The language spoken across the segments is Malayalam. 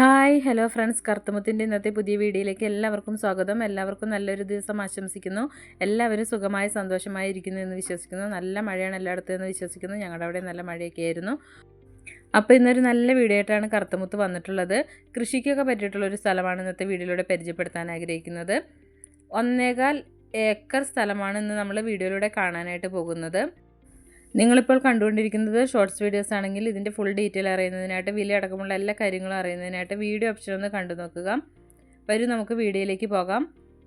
Hi hello friends. കറുത്തമുത്തിന്റെ ഇന്നത്തെ പുതിയ വീഡിയോയിലേക്ക് എല്ലാവർക്കും സ്വാഗതം. എല്ലാവർക്കും നല്ലൊരു ദിവസം ആശംസിക്കുന്നു. എല്ലാവരും സുഖമായി സന്തോഷമായി ഇരിക്കുന്നു എന്ന് വിശ്വസിക്കുന്നു. നല്ല മഴയാണ് എല്ലായിടത്തും എന്ന് വിശ്വസിക്കുന്നു. ഞങ്ങളുടെ അവിടെ നല്ല മഴയൊക്കെ ആയിരുന്നു. അപ്പോൾ ഇന്നൊരു നല്ല വീഡിയോ ആയിട്ടാണ് കറുത്തമുത്ത് വന്നിട്ടുള്ളത്. കൃഷിക്കൊക്കെ പറ്റിയിട്ടുള്ള ഒരു സ്ഥലമാണ് ഇന്നത്തെ വീഡിയോയിലൂടെ പരിചയപ്പെടുത്താൻ ആഗ്രഹിക്കുന്നത്. ഒന്നേകാൽ ഏക്കർ സ്ഥലമാണ് ഇന്ന് നമ്മൾ വീഡിയോയിലൂടെ കാണാനായിട്ട് പോകുന്നത്. നിങ്ങളിപ്പോൾ കണ്ടുകൊണ്ടിരിക്കുന്നത് ഷോർട്സ് വീഡിയോസ് ആണെങ്കിൽ ഇതിന്റെ ഫുൾ ഡീറ്റെയിൽ അറിയുന്നതിനായിട്ട് വില അടക്കമുള്ള എല്ലാ കാര്യങ്ങളും അറിയുന്നതിനായിട്ട് വീഡിയോ ഓപ്ഷൻ ഒന്ന് കണ്ടു നോക്കുക. വരും നമുക്ക് വീഡിയോയിലേക്ക് പോകാം.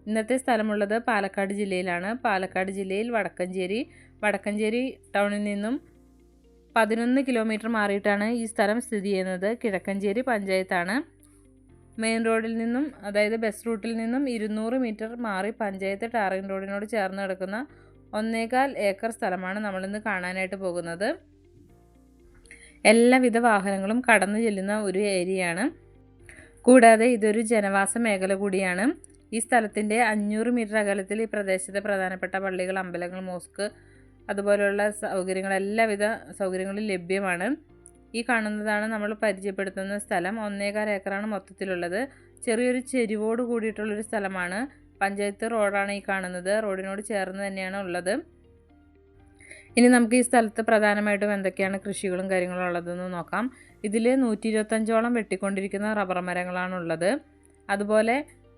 ഇന്നത്തെ സ്ഥലമുള്ളത് പാലക്കാട് ജില്ലയിലാണ്. പാലക്കാട് ജില്ലയിൽ വടക്കഞ്ചേരി. വടക്കഞ്ചേരി ടൗണിൽ നിന്നും പതിനൊന്ന് കിലോമീറ്റർ മാറിയിട്ടാണ് ഈ സ്ഥലം സ്ഥിതി ചെയ്യുന്നത്. കിഴക്കഞ്ചേരി പഞ്ചായത്താണ്. മെയിൻ റോഡിൽ നിന്നും അതായത് ബസ് റൂട്ടിൽ നിന്നും ഇരുന്നൂറ് മീറ്റർ മാറി പഞ്ചായത്ത് ടാറിംഗ് റോഡിനോട് ചേർന്ന് കിടക്കുന്ന ഒന്നേകാൽ ഏക്കർ സ്ഥലമാണ് നമ്മളിന്ന് കാണാനായിട്ട് പോകുന്നത്. എല്ലാവിധ വാഹനങ്ങളും കടന്നു ചെല്ലുന്ന ഒരു ഏരിയയാണ്. കൂടാതെ ഇതൊരു ജനവാസ മേഖല കൂടിയാണ്. ഈ സ്ഥലത്തിന്റെ അഞ്ഞൂറ് മീറ്റർ അകലത്തിൽ ഈ പ്രദേശത്തെ പ്രധാനപ്പെട്ട പള്ളികൾ അമ്പലങ്ങൾ മോസ്ക് അതുപോലെയുള്ള സൗകര്യങ്ങൾ എല്ലാവിധ സൗകര്യങ്ങളും ലഭ്യമാണ്. ഈ കാണുന്നതാണ് നമ്മൾ പരിചയപ്പെടുത്തുന്ന സ്ഥലം. ഒന്നേകാൽ ഏക്കറാണ് മൊത്തത്തിലുള്ളത്. ചെറിയൊരു ചെരിവോട് കൂടിയിട്ടുള്ളൊരു സ്ഥലമാണ്. പഞ്ചായത്ത് റോഡാണ് ഈ കാണുന്നത്. റോഡിനോട് ചേർന്ന് തന്നെയാണ് ഉള്ളത്. ഇനി നമുക്ക് ഈ സ്ഥലത്ത് പ്രധാനമായിട്ടും എന്തൊക്കെയാണ് കൃഷികളും കാര്യങ്ങളും ഉള്ളതെന്ന് നോക്കാം. ഇതിൽ നൂറ്റി ഇരുപത്തഞ്ചോളം വെട്ടിക്കൊണ്ടിരിക്കുന്ന റബ്ബർ മരങ്ങളാണ് ഉള്ളത്. അതുപോലെ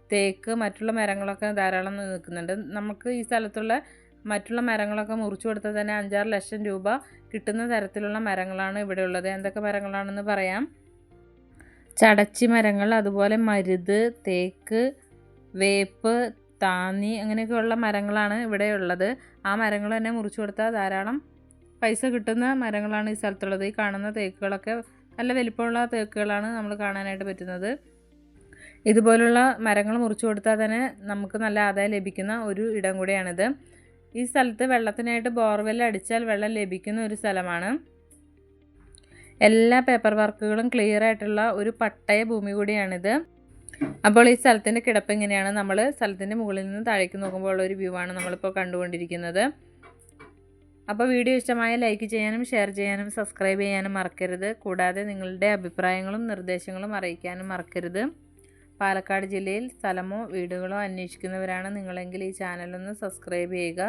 തേക്ക് മറ്റുള്ള മരങ്ങളൊക്കെ ധാരാളം നിൽക്കുന്നുണ്ട്. നമുക്ക് ഈ സ്ഥലത്തുള്ള മറ്റുള്ള മരങ്ങളൊക്കെ മുറിച്ചു കൊടുത്താൽ തന്നെ അഞ്ചാറ് ലക്ഷം രൂപ കിട്ടുന്ന തരത്തിലുള്ള മരങ്ങളാണ് ഇവിടെ ഉള്ളത്. എന്തൊക്കെ മരങ്ങളാണെന്ന് പറയാം. ചടച്ചി മരങ്ങൾ അതുപോലെ മരുത് തേക്ക് വേപ്പ് താന്നി അങ്ങനെയൊക്കെയുള്ള മരങ്ങളാണ് ഇവിടെ ഉള്ളത്. ആ മരങ്ങൾ തന്നെ മുറിച്ചു കൊടുത്താൽ ധാരാളം പൈസ കിട്ടുന്ന മരങ്ങളാണ് ഈ സ്ഥലത്തുള്ളത്. ഈ കാണുന്ന തേക്കുകളൊക്കെ നല്ല വലിപ്പമുള്ള തേക്കുകളാണ് നമ്മൾ കാണാനായിട്ട് പറ്റുന്നത്. ഇതുപോലുള്ള മരങ്ങൾ മുറിച്ചു കൊടുത്താൽ തന്നെ നമുക്ക് നല്ല ആദായം ലഭിക്കുന്ന ഒരു ഇടം കൂടിയാണിത്. ഈ സ്ഥലത്ത് വെള്ളത്തിനായിട്ട് ബോർവെൽ അടിച്ചാൽ വെള്ളം ലഭിക്കുന്ന ഒരു സ്ഥലമാണ്. എല്ലാ പേപ്പർ വർക്കുകളും ക്ലിയർ ആയിട്ടുള്ള ഒരു പട്ടയ ഭൂമി കൂടിയാണിത്. അപ്പോൾ ഈ സ്ഥലത്തിന്റെ കിടപ്പ് എങ്ങനെയാണ്? നമ്മൾ സ്ഥലത്തിന്റെ മുകളിൽ നിന്ന് താഴേക്ക് നോക്കുമ്പോൾ ഉള്ള ഒരു വ്യൂ ആണ് നമ്മളിപ്പോൾ കണ്ടുകൊണ്ടിരിക്കുന്നത്. അപ്പോൾ വീഡിയോ ഇഷ്ടമായ ലൈക്ക് ചെയ്യാനും ഷെയർ ചെയ്യാനും സബ്സ്ക്രൈബ് ചെയ്യാനും മറക്കരുത്. കൂടാതെ നിങ്ങളുടെ അഭിപ്രായങ്ങളും നിർദ്ദേശങ്ങളും അറിയിക്കാനും മറക്കരുത്. പാലക്കാട് ജില്ലയിൽ സ്ഥലമോ വീടുകളോ അന്വേഷിക്കുന്നവരാണ് നിങ്ങളെങ്കിൽ ഈ ചാനലൊന്ന് സബ്സ്ക്രൈബ് ചെയ്യുക.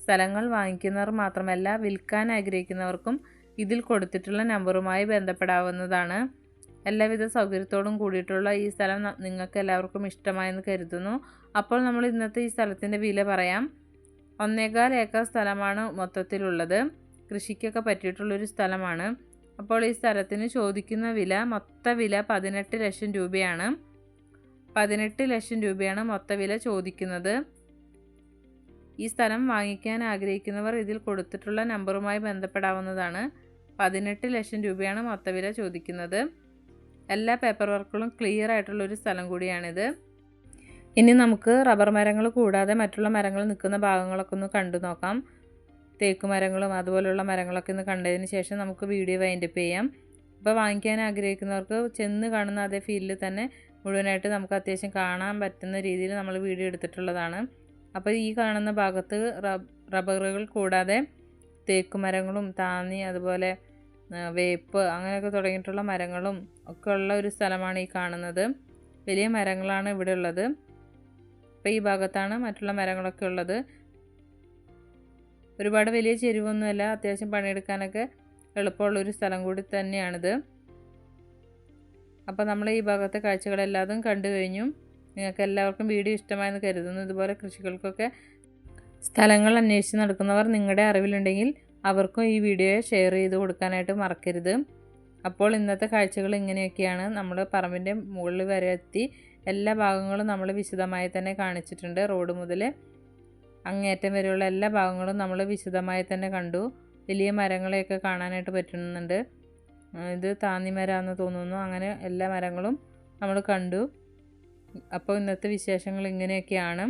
സ്ഥലങ്ങൾ വാങ്ങിക്കുന്നവർ മാത്രമല്ല വിൽക്കാൻ ആഗ്രഹിക്കുന്നവർക്കും ഇതിൽ കൊടുത്തിട്ടുള്ള നമ്പറുമായി ബന്ധപ്പെടാവുന്നതാണ്. എല്ലാവിധ സൗകര്യത്തോടും കൂടിയിട്ടുള്ള ഈ സ്ഥലം നിങ്ങൾക്ക് എല്ലാവർക്കും ഇഷ്ടമായെന്ന് കരുതുന്നു. അപ്പോൾ നമ്മൾ ഇന്നത്തെ ഈ സ്ഥലത്തിന്റെ വില പറയാം. ഒന്നേകാൽ ഏക്കർ സ്ഥലമാണ് മൊത്തത്തിലുള്ളത്. കൃഷിക്കൊക്കെ പറ്റിയിട്ടുള്ളൊരു സ്ഥലമാണ്. അപ്പോൾ ഈ സ്ഥലത്തിന് ചോദിക്കുന്ന വില മൊത്ത വില പതിനെട്ട് ലക്ഷം രൂപയാണ്. പതിനെട്ട് ലക്ഷം രൂപയാണ് മൊത്ത വില ചോദിക്കുന്നത്. ഈ സ്ഥലം വാങ്ങിക്കാൻ ആഗ്രഹിക്കുന്നവർ ഇതിൽ കൊടുത്തിട്ടുള്ള നമ്പറുമായി ബന്ധപ്പെടാവുന്നതാണ്. പതിനെട്ട് ലക്ഷം രൂപയാണ് മൊത്ത വില ചോദിക്കുന്നത്. എല്ലാ പേപ്പർ വർക്കുകളും ക്ലിയർ ആയിട്ടുള്ള ഒരു സ്ഥലം കൂടിയാണിത്. ഇനി നമുക്ക് റബ്ബർ മരങ്ങൾ കൂടാതെ മറ്റുള്ള മരങ്ങൾ നിൽക്കുന്ന ഭാഗങ്ങളൊക്കെ ഒന്ന് കണ്ടു നോക്കാം. തേക്ക് മരങ്ങളും അതുപോലെയുള്ള മരങ്ങളൊക്കെ ഒന്ന് കണ്ടതിന് ശേഷം നമുക്ക് വീഡിയോ വൈൻഡപ്പ് ചെയ്യാം. അപ്പോൾ വാങ്ങിക്കാൻ ആഗ്രഹിക്കുന്നവർക്ക് ചെന്ന് കാണുന്ന അതേ ഫീൽഡിൽ തന്നെ മുഴുവനായിട്ട് നമുക്ക് അത്യാവശ്യം കാണാൻ പറ്റുന്ന രീതിയിൽ നമ്മൾ വീഡിയോ എടുത്തിട്ടുള്ളതാണ്. അപ്പോൾ ഈ കാണുന്ന ഭാഗത്ത് റബ്ബറുകൾ കൂടാതെ തേക്ക് മരങ്ങളും താന്നി അതുപോലെ വേപ്പ് അങ്ങനെയൊക്കെ തുടങ്ങിയിട്ടുള്ള മരങ്ങളും ഒക്കെ ഉള്ള ഒരു സ്ഥലമാണ് ഈ കാണുന്നത്. വലിയ മരങ്ങളാണ് ഇവിടെ ഉള്ളത്. അപ്പോൾ ഈ ഭാഗത്താണ് മറ്റുള്ള മരങ്ങളൊക്കെ ഉള്ളത്. ഒരുപാട് വലിയ ചെരുവൊന്നുമല്ല അത്യാവശ്യം പണിയെടുക്കാനൊക്കെ എളുപ്പമുള്ളൊരു സ്ഥലം കൂടി തന്നെയാണിത്. അപ്പോൾ നമ്മൾ ഈ ഭാഗത്തെ കാഴ്ചകളെല്ലാതും കണ്ടു കഴിഞ്ഞു. നിങ്ങൾക്ക് എല്ലാവർക്കും വീഡിയോ ഇഷ്ടമായെന്ന് കരുതുന്നു. ഇതുപോലെ കൃഷികൾക്കൊക്കെ സ്ഥലങ്ങൾ അന്വേഷിച്ച് നടക്കുന്നവർ നിങ്ങളുടെ അറിവിലുണ്ടെങ്കിൽ അവർക്കും ഈ വീഡിയോ ഷെയർ ചെയ്ത് കൊടുക്കാനായിട്ട് മറക്കരുത്. അപ്പോൾ ഇന്നത്തെ കാഴ്ചകൾ ഇങ്ങനെയൊക്കെയാണ്. നമ്മൾ പറമ്പിന്റെ മുകളിൽ വരെ എത്തി എല്ലാ ഭാഗങ്ങളും നമ്മൾ വിശദമായി തന്നെ കാണിച്ചിട്ടുണ്ട്. റോഡ് മുതൽ അങ്ങേറ്റം വരെയുള്ള എല്ലാ ഭാഗങ്ങളും നമ്മൾ വിശദമായി തന്നെ കണ്ടു. വലിയ മരങ്ങളെയൊക്കെ കാണാനായിട്ട് പറ്റുന്നുണ്ട്. ഇത് താന്നിമരാന്ന് തോന്നുന്നു. അങ്ങനെ എല്ലാ മരങ്ങളും നമ്മൾ കണ്ടു. അപ്പോൾ ഇന്നത്തെ വിശേഷങ്ങൾ ഇങ്ങനെയൊക്കെയാണ്.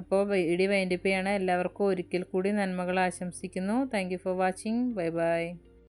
അപ്പോൾ വീഡിയോ വൈൻഡപ്പ് ചെയ്യണം എല്ലാവർക്കും ഒരിക്കൽ കൂടി നന്മകൾ ആശംസിക്കുന്നു. Thank for watching bye bye